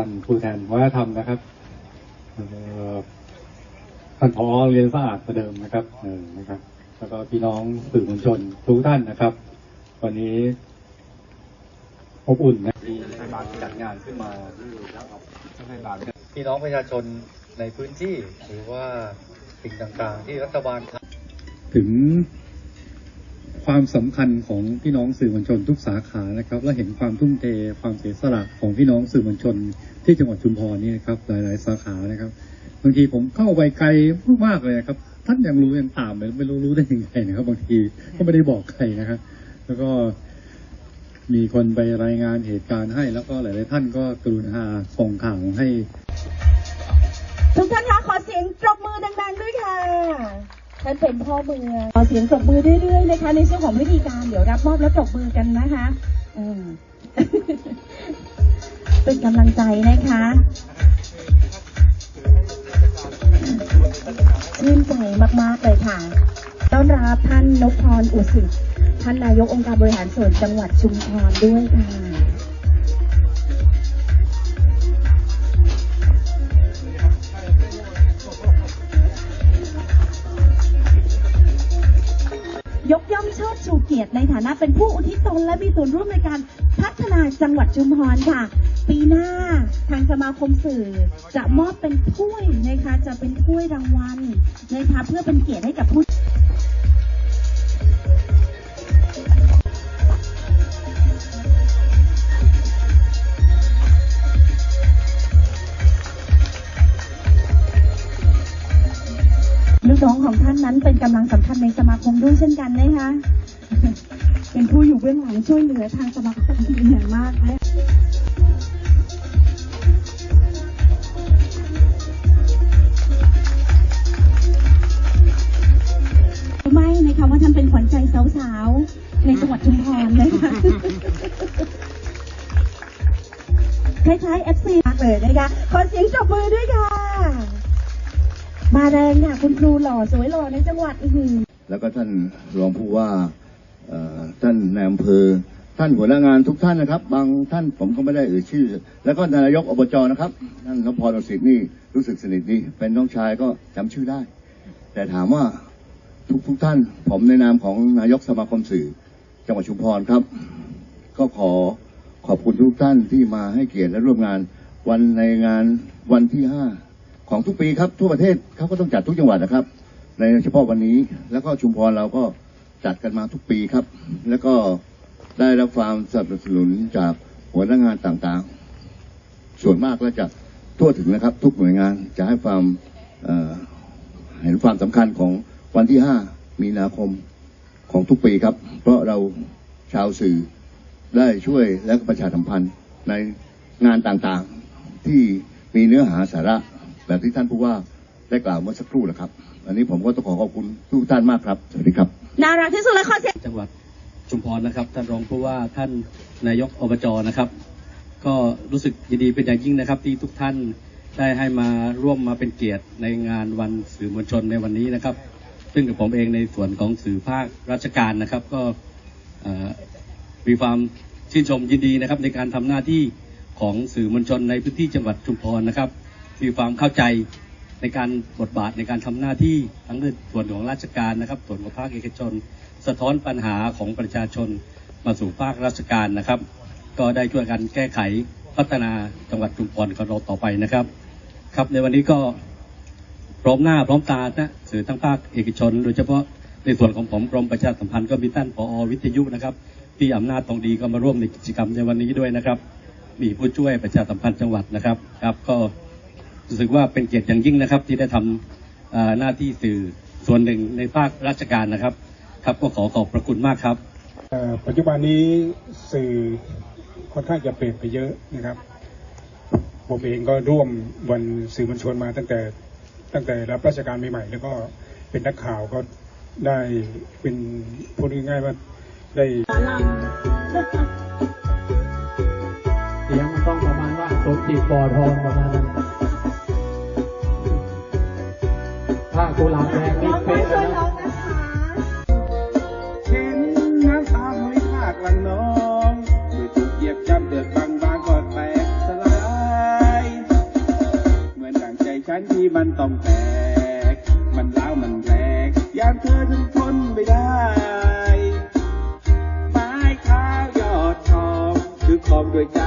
ท่านผู้แทนวัฒนธรรมนะครับท่านพอเรียนสะอาดประเดิมนะครับเออนะครับ แล้วก็พี่น้องสื่อมวลชนทุกท่านนะครับ วันนี้อบอุ่นนะมีบาทจัดงานขึ้นมาพี่น้องประชาชนในพื้นที่หรือว่าสิ่งต่างๆ ที่รัฐบาลถึง ความสำคัญของพี่น้องสื่อมวลชนทุกสาขานะครับ และเห็นความทุ่มเทความเสียสละของพี่น้องสื่อมวลชน ที่จังหวัดชุมพรนี่นะครับ หลาย ๆ สาขานะครับบางทีผมเข้าไปไกลมากเลยนะครับ ท่านยังรู้ยังตามเลยไม่รู้รู้ได้ยังไงนะครับ บางทีก็ไม่ได้บอกใครนะครับ แล้วก็มีคนไปรายงานเหตุการณ์ให้ แล้วก็หลาย ๆ ท่านก็กรุณาส่งข่าวให้ ทุกท่านคะขอเสียงปรบมือดัง ๆ ด้วยค่ะ ท่านเป็นพ่อเมืองขอเสียงปรบมือเรื่อยๆนะคะ ในช่วงของพิธีการเดี๋ยวรับมอบและปรบมือกันนะคะเป็นกำลังใจนะคะชื่นใจมากๆเลยค่ะ ต้อนรับท่านนพพรอุสิตท่านนายกองค์การบริหารส่วนจังหวัดชุมพรด้วยค่ะ เชิดชูเกียรติในฐานะเป็นผู้อุทิศตนและมีส่วนร่วมในการพัฒนาจังหวัดชุมพรค่ะ ปีหน้าทางสมาคมสื่อจะมอบเป็นถ้วยนะคะจะเป็นถ้วยรางวัลนะคะเพื่อเป็นเกียรติให้กับผู้านั้นเป็นกำลังสำคัญในสมาคมด้วยเช่นกันนะคะเป็นผู้อยู่เบื้องหลังช่วยเหลือทางสมาคมเป็นอย่างมากนะไม่นะคะว่าท่านเป็นขวัญใจสาวๆ ในจังหวัดชุมพรนะคะคล้ายๆ FC มากเลยนะคะ ขอเสียงปรบมือด้วยค่ะ มาแรงค่ะคุณครูหล่อสวยหล่อในจังหวัดอือแล้วก็ท่านรองผู้ว่าท่านนายอำเภอ ท่านหัวหน้างานทุกท่านนะครับ บางท่านผมก็ไม่ได้เอ่ยชื่อ แล้วก็นายกอบจนะครับท่านนพพรศิษย์นี่รู้สึกสนิทดีเป็นน้องชายก็จำชื่อได้ แต่ถามว่าทุกทุกท่าน ผมในนามของนายกสมาคมสื่อ จังหวัดชุมพรครับ ก็ขอขอบคุณทุกท่านที่มาให้เกียรติและร่วมงานวันในงานวันที่ห้า ของทุกปีครับทั่วประเทศเขาก็ต้องจัดทุกจังหวัดนะครับ ในเฉพาะวันนี้ แล้วก็ชุมพรเราก็จัดกันมาทุกปีครับ แล้วก็ได้รับความสนับสนุนจากหัวหน้างานต่างๆ ส่วนมากและจะทั่วถึงนะครับ ทุกหน่วยงานจะให้ความเเห็นความสำคัญของวันที่ 5 มีนาคมของทุกปีครับ เพราะเราชาวสื่อได้ช่วยและประชาสัมพันธ์ในงานต่างๆที่มีเนื้อหาสาระ แบบที่ท่านผู้ว่าได้กล่าวเมื่อสักครู่นะครับ อันนี้ผมก็ต้องขอขอบคุณทุกท่านมากครับ สวัสดีครับ น่ารักที่สุดเลยขอเสียงจังหวัดชุมพรนะครับ ท่านรองผู้ว่าท่านนายกอบจนะครับ ก็รู้สึกยินดีเป็นอย่างยิ่งนะครับ ที่ทุกท่านได้ให้มาร่วมมาเป็นเกียรติในงานวันสื่อมวลชนในวันนี้นะครับ ซึ่งกับผมเองในส่วนของสื่อภาคราชการนะครับ ก็เอ่อมีความชื่นชมยินดีนะครับ ในการทำหน้าที่ของสื่อมวลชนในพื้นที่จังหวัดชุมพรนะครับ มีความเข้าใจในการบทบาทในการทำหน้าที่ทั้งในส่วนของราชการนะครับ ส่วนของภาคเอกชน สะท้อนปัญหาของประชาชนมาสู่ภาคราชการนะครับ ก็ได้ช่วยกันแก้ไขพัฒนาจังหวัดชุมพรของเราต่อไปนะครับ ครับในวันนี้ก็พร้อมหน้าพร้อมตานะสื่อทั้งภาคเอกชน โดยเฉพาะในส่วนของผมกรมประชาสัมพันธ์ก็มีท่านผอวิทยุนะครับที่อำนาจทองดีก็มาร่วมในกิจกรรมในวันนี้ด้วยนะครับ มีผู้ช่วยประชาสัมพันธ์จังหวัดนะครับครับก็ รู้สึกว่าเป็นเกียรติอย่างยิ่งนะครับ ที่ได้ทำเอ่อหน้าที่สื่อส่วนหนึ่งในภาคราชการนะครับ ครับก็ขอขอบพระคุณมากครับเอ่อปัจจุบันนี้สื่อค่อนข้างจะเปลี่ยนไปเยอะนะครับ ผมเองก็ร่วมวันสื่อมวลชนมาตั้งแต่ตั้งแต่รับราชการใหม่ๆแล้วก็เป็นนักข่าวก็ได้เป็นพูดง่ายๆว่าได้เสียงมันต้องประมาณว่าสมจิตบ่อทองประมาณ กุหลาบแนี่เป๊ะเละเห็นน้ำตาไหลภาคลังน้องดูกหยีบย่ำเดือดบางบางก็แตกสลายเหมือนดั่งใจฉันที่มันต้องแตก มันเล้ามันแรกยามเธอฉันทนไม่ได้ไม้เท้ายอดทองคือคองด้วยใจ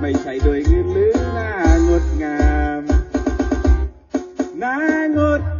ไม่ใช่โดยเงินหรือหน้างดงาม Nangut